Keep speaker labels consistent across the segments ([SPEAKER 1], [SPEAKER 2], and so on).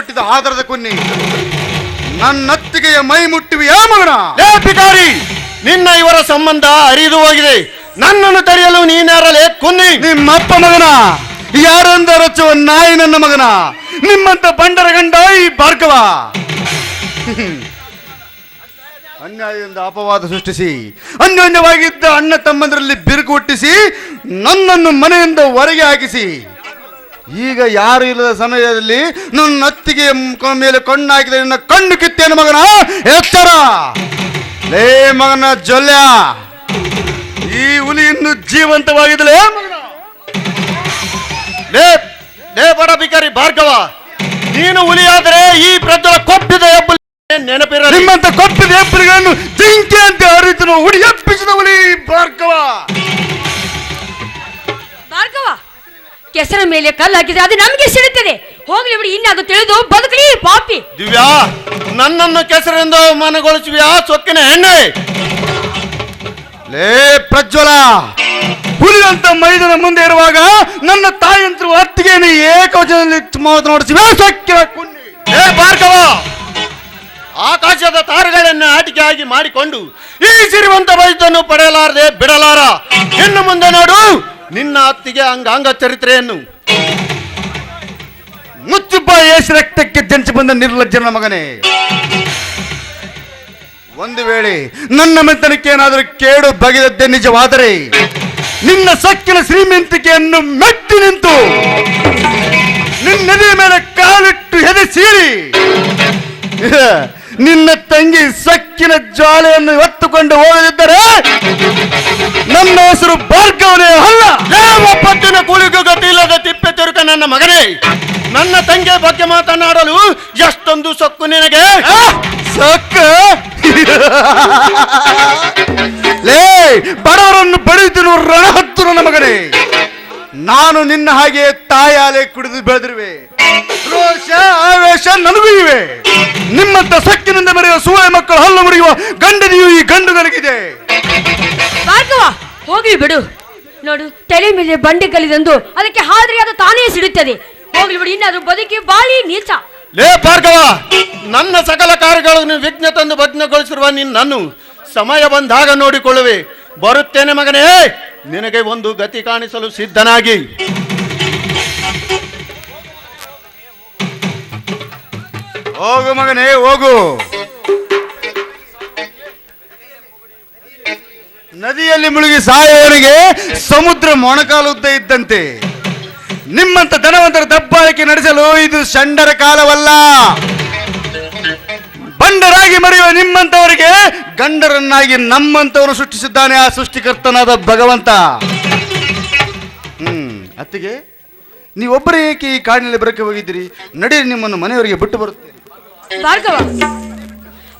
[SPEAKER 1] ಹುಟ್ಟಿದ ಆಧಾರದ ಕುನ್ನಿ. ನನ್ನತ್ತಿಗೆಯ ಮೈ ಮುಟ್ಟಿವೆಯಾ ಮಗನ?
[SPEAKER 2] ಲೇ ಪಿಕಾರಿ ನಿನ್ನ ಇವರ ಸಂಬಂಧ ಅರಿದು ಹೋಗಿದೆ. ನನ್ನನ್ನು ತಡೆಯಲು ನೀನ್ಯಾರಲೇ ಕುನ್ನಿ.
[SPEAKER 1] ನಿಮ್ಮಪ್ಪ ಮಗನ ಯಾರಂದ ರಚುವ ನಾಯಿ ನನ್ನ ಮಗನ? ನಿಮ್ಮಂತ ಬಂಡರ ಗಂಡ ಈ ಭಾರ್ಗವ? ಅನ್ಯಾಯದಿಂದ ಅಪವಾದ ಸೃಷ್ಟಿಸಿ ಅನ್ಯೋನ್ಯವಾಗಿದ್ದ ಅಣ್ಣ ತಮ್ಮಂದರಲ್ಲಿ ಬಿರುಕು ಹುಟ್ಟಿಸಿ ನನ್ನನ್ನು ಮನೆಯಿಂದ ಹೊರಗೆ ಹಾಕಿಸಿ ಈಗ ಯಾರು ಇಲ್ಲದ ಸಮಯದಲ್ಲಿ ನನ್ನ ಅತ್ತಿಗೆ ಮೇಲೆ ಕಣ್ಣು ನಿನ್ನ ಕಣ್ಣು ಕಿತ್ತೇನು ಮಗನ ಎಚ್ಚರ. ಲೇ ಮಗನ ಜೊಲ್ಯ, ಈ ಹುಲಿ ಇನ್ನು ಜೀವಂತವಾಗಿದಲೇ
[SPEAKER 2] ಲೇ ಲೇ ಬಡ ಭಿಕಾರಿ ಭಾರ್ಗವ, ನೀನು ಹುಲಿಯಾದರೆ ಈ ಪ್ರಜ್ವಲ ಕೊಪ್ಪಿದ ಹೆಬ್ಬುಲಿ ನೆನಪಿರ
[SPEAKER 1] ನಿಮ್ಮಂತ ಕೊಪ್ಪಿದ ಎಬ್ಬಲಿಗಳನ್ನು ಜಿಂಕೆ ಅಂತ ಅರಿತನು ಹುಡಿ ಎಪ್ಪಿಸಿದ ಹುಲಿ ಭಾರ್ಗವ.
[SPEAKER 3] ಕೆಸರ ಮೇಲೆ ಕಲ್ಲು ಹಾಕಿದ್ರೆ ಅದು ನಮಗೆ ಸಿಡುತ್ತದೆ ಹೋಗ್ಲಿ ಬಿಡಿ ಅದು ತಿಳಿದು ಬದುಕಲಿ ಪಾಪಿ.
[SPEAKER 2] ದಿವ್ಯಾ ನನ್ನನ್ನು ಕೆಸರಿಂದ ಅವಮಾನಗೊಳಿಸುವಿಯಾ ಸೊಕ್ಕಿನ ಹೆಣ್ಣೆ
[SPEAKER 1] ಲೇ ಪ್ರಜ್ವಲ ಹುಲಿಯಂತ ಮೈದನ ಮುಂದೆ ಇರುವಾಗ ನನ್ನ ತಾಯಂತರು ಅತ್ತಿಗೆ ನೀ ಏಕವಚನದಲ್ಲಿ ಮಾತನಾಡಿಸಿವೆ ಸೊಕ್ಕಿನ ಕುನ್ನಿ.
[SPEAKER 2] ಲೇ ಭಾರ್ಗವ ಆಕಾಶದ ತಾರಗಳನ್ನು ಆಟಿಕೆಯಾಗಿ ಮಾಡಿಕೊಂಡು ಈ ಸಿರಿವಂತ ವಯಸ್ಸನ್ನು ಪಡೆಯಲಾರದೆ ಬಿಡಲಾರ. ಇನ್ನು ಮುಂದೆ ನೋಡು. ನಿನ್ನ ಅತ್ತಿಗೆ ಅಂಗಾಂಗ ಚರಿತ್ರೆಯನ್ನು.
[SPEAKER 1] ಮುಚ್ಚುಬ್ಬ ಏಸು ರಕ್ತಕ್ಕೆ ಜನಿಸಿ ಬಂದ ನಿರ್ಲಜ್ಜನ ಮಗನೇ. ಒಂದು ವೇಳೆ ನನ್ನ ಮೆತ್ತನಕ್ಕೆ ಏನಾದರೂ ಕೇಡು ಬಗೆದದ್ದೇ ನಿಜವಾದರೆ, ನಿನ್ನ ಸಕ್ಕಿನ ಶ್ರೀಮಂತಿಕೆಯನ್ನು ಮೆಟ್ಟಿ ನಿಂತು ನಿನ್ನೆದೆ ಮೇಲೆ ಕಾಲಿಟ್ಟು ಹೆದೆ ಸೀರಿ, ನಿನ್ನ ತಂಗಿ ಸಕ್ಕಿನ ಜ್ವಾಲೆಯನ್ನು ಹೊತ್ತುಕೊಂಡು ಹೋಗದಿದ್ದರೆ ನನ್ನ ಹೆಸರು ಭಾರ್ಗವನೇ ಅಲ್ಲ
[SPEAKER 2] ಲೇ ಒಪ್ಪತ್ತಿನ ಕೂಲಿಗೂ ಗತಿ ಇಲ್ಲದ ತಿಪ್ಪೆ ತಿರುಕ ನನ್ನ ಮಗನೇ ನನ್ನ ತಂಗಿಯ ಬಗ್ಗೆ ಮಾತನಾಡಲು ಎಷ್ಟೊಂದು ಸೊಕ್ಕು ನಿನಗೆ.
[SPEAKER 1] ಸೊಕ್ಕು? ಲೇ ಬಡವರನ್ನು ಬಡಿದನು ರಣ ಹತ್ತು ನನ್ನ ಮಗನೇ. ನಾನು ನಿನ್ನ ಹಾಗೆ ತಾಯಾಲೆ ಕುಡಿದು ಬೆಳೆದಿರುವೆ. ರೋಷ ಆವೇಶ ನನಗೂ ಇವೆ. ನಿಮ್ಮಂತ ಸಕ್ಕಿನಿಂದ ಮೆರೆಯುವ ಸೂಳೆ ಮಕ್ಕಳು ಹಲ್ಲು ಮುರಿಯುವ ಗಂಡನಿಯು ಈ ಗಂಡು ನನಗಿದೆ.
[SPEAKER 3] ಹೋಗಿ ಹೋಗ್ಲಿ ಬಿಡು. ನೋಡು ತಲೆ ಮೇಲೆ ಬಂಡೆ ಕಲಿದಂದು ಅದಕ್ಕೆ ಹಾದ್ರಿ ಅದು ತಾನೇ ಸಿಡುತ್ತದೆ. ಹೋಗ್ಲಿ ಬಿಡು ಇನ್ನಾದ್ರೂ ಬದುಕಿ ಬಾಳಿ ನೀಚ.
[SPEAKER 2] ಲೇ ಭಾರ್ಗವ ನನ್ನ ಸಕಲ ಕಾರ್ಯಗಳನ್ನು ವಿಘ್ನ ತಂದು ಭಗ್ನಗೊಳಿಸಿರುವ ನಿನ್ನನ್ನು ಸಮಯ ಬಂದಾಗ ನೋಡಿಕೊಳ್ಳುವೆ. ಬರುತ್ತೇನೆ ಮಗನೇ, ನಿನಗೆ ಒಂದು ಗತಿ ಕಾಣಿಸಲು ಸಿದ್ಧನಾಗಿ.
[SPEAKER 1] ಹೋಗು ಮಗನೇ, ಹೋಗು. ನದಿಯಲ್ಲಿ ಮುಳುಗಿ ಸಾಯುವವರಿಗೆ ಸಮುದ್ರ ಮೊಣಕಾಲುದ್ದ ಇದ್ದಂತೆ. ನಿಮ್ಮಂತ ಧನವಂತರ ದಬ್ಬಾಳಿಕೆ ನಡೆಸಲು ಇದು ಷಂಡರ ಕಾಲವಲ್ಲ. ಬಂಡರಾಗಿ ಮರೆಯುವ ನಿಮ್ಮಂತವರಿಗೆ ಗಂಡರನ್ನಾಗಿ ನಮ್ಮಂತವರು ಸೃಷ್ಟಿಸಿದ್ದಾನೆ ಆ ಸೃಷ್ಟಿಕರ್ತನಾದ ಭಗವಂತ. ಹ್ಮ್ ಅತ್ತಿಗೆ ನೀವೊಬ್ಬರೇ ಏಕೆ ಈ ಕಾಡಿನಲ್ಲಿ ಬರಕ್ಕೆ ಹೋಗಿದ್ದೀರಿ? ನಡೀರಿ ನಿಮ್ಮನ್ನು ಮನೆಯವರಿಗೆ ಬಿಟ್ಟು ಬರುತ್ತೆ
[SPEAKER 3] ಭಾರ್ಗವ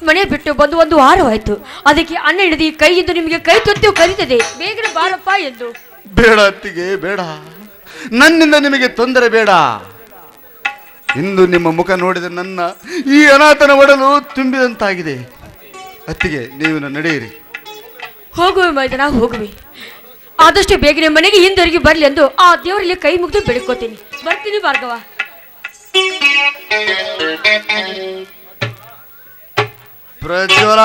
[SPEAKER 3] ಮನೆ ಬಿಟ್ಟು ಬಂದು ಒಂದು ವಾರವಾಯ್ತು. ಅದಕ್ಕೆ ಅನ್ನ ಹಿಡಿದು ಕೈ ಕೈಯಿಂದ ನಿಮಗೆ ಕೈ ತೊತ್ತು ಕರೀತದೆ. ಬೇಗನೆ ಬಾರಪ್ಪ ಎಂದು.
[SPEAKER 1] ಬೇಡ ಅತ್ತಿಗೆ ಬೇಡ. ನನ್ನಿಂದ ನಿಮಗೆ ತೊಂದರೆ ಬೇಡ. ಇಂದು ನಿಮ್ಮ ಮುಖ ನೋಡಿದ ನನ್ನ ಈ ಅನಾಥನ ಒಡಲು ತುಂಬಿದಂತಾಗಿದೆ. ಅತ್ತಿಗೆ ನೀವು ನಡೆಯಿರಿ.
[SPEAKER 3] ಹೋಗುವೆ ಮೈದನ ಹೋಗುವೆ. ಆದಷ್ಟು ಬೇಗನೆ ಮನೆಗೆ ಹಿಂದಿರುಗಿ ಬರಲಿ ಎಂದು ಆ ದೇವರಲ್ಲಿ ಕೈ ಮುಗಿದು ಬೆಳ್ಕೋತೀನಿ ಬರ್ತೀನಿ ಭಾರ್ಗವ.
[SPEAKER 1] ಪ್ರಜ್ವಲ!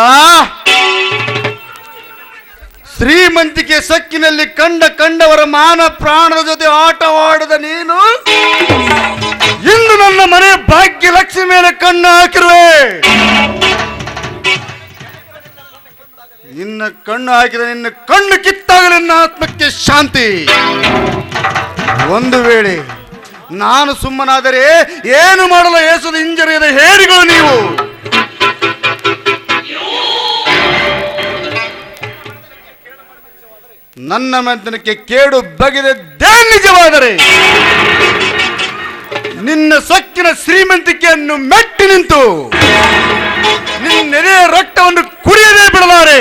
[SPEAKER 1] ಶ್ರೀಮಂತಿಕೆ ಸಕ್ಕಿನಲ್ಲಿ ಕಂಡ ಕಂಡವರ ಮಾನ ಪ್ರಾಣದ ಜೊತೆ ಆಟವಾಡದ ನೀನು? ಇಂದು ನನ್ನ ಮನೆ ಭಾಗ್ಯ ಲಕ್ಷ್ಮಿ ಮೇಲೆ ಕಣ್ಣು ಹಾಕಿರುವೆ. ನಿನ್ನ ಕಣ್ಣು ಹಾಕಿದ ನಿನ್ನ ಕಣ್ಣು ಕಿತ್ತಾಗ ನನ್ನ ಆತ್ಮಕ್ಕೆ ಶಾಂತಿ. ಒಂದು ವೇಳೆ ನಾನು ಸುಮ್ಮನಾದರೆ ಏನು ಮಾಡಲು ಏಸದ ಹಿಂಜರಿಯದ ಹೇರಿಗಳು ನೀವು? ನನ್ನ ಮಂತನಕ್ಕೆ ಕೇಡು ಬಗೆದದ್ದೇ ನಿಜವಾದರೆ? ನಿನ್ನ ಸೊಕ್ಕಿನ ಶ್ರೀಮಂತಿಕೆಯನ್ನು ಮೆಟ್ಟಿ ನಿಂತು ನಿನ್ನೆದೆಯ ರಕ್ತವನ್ನು ಕುಡಿಯದೇ ಬಿಡಲಾರೆ.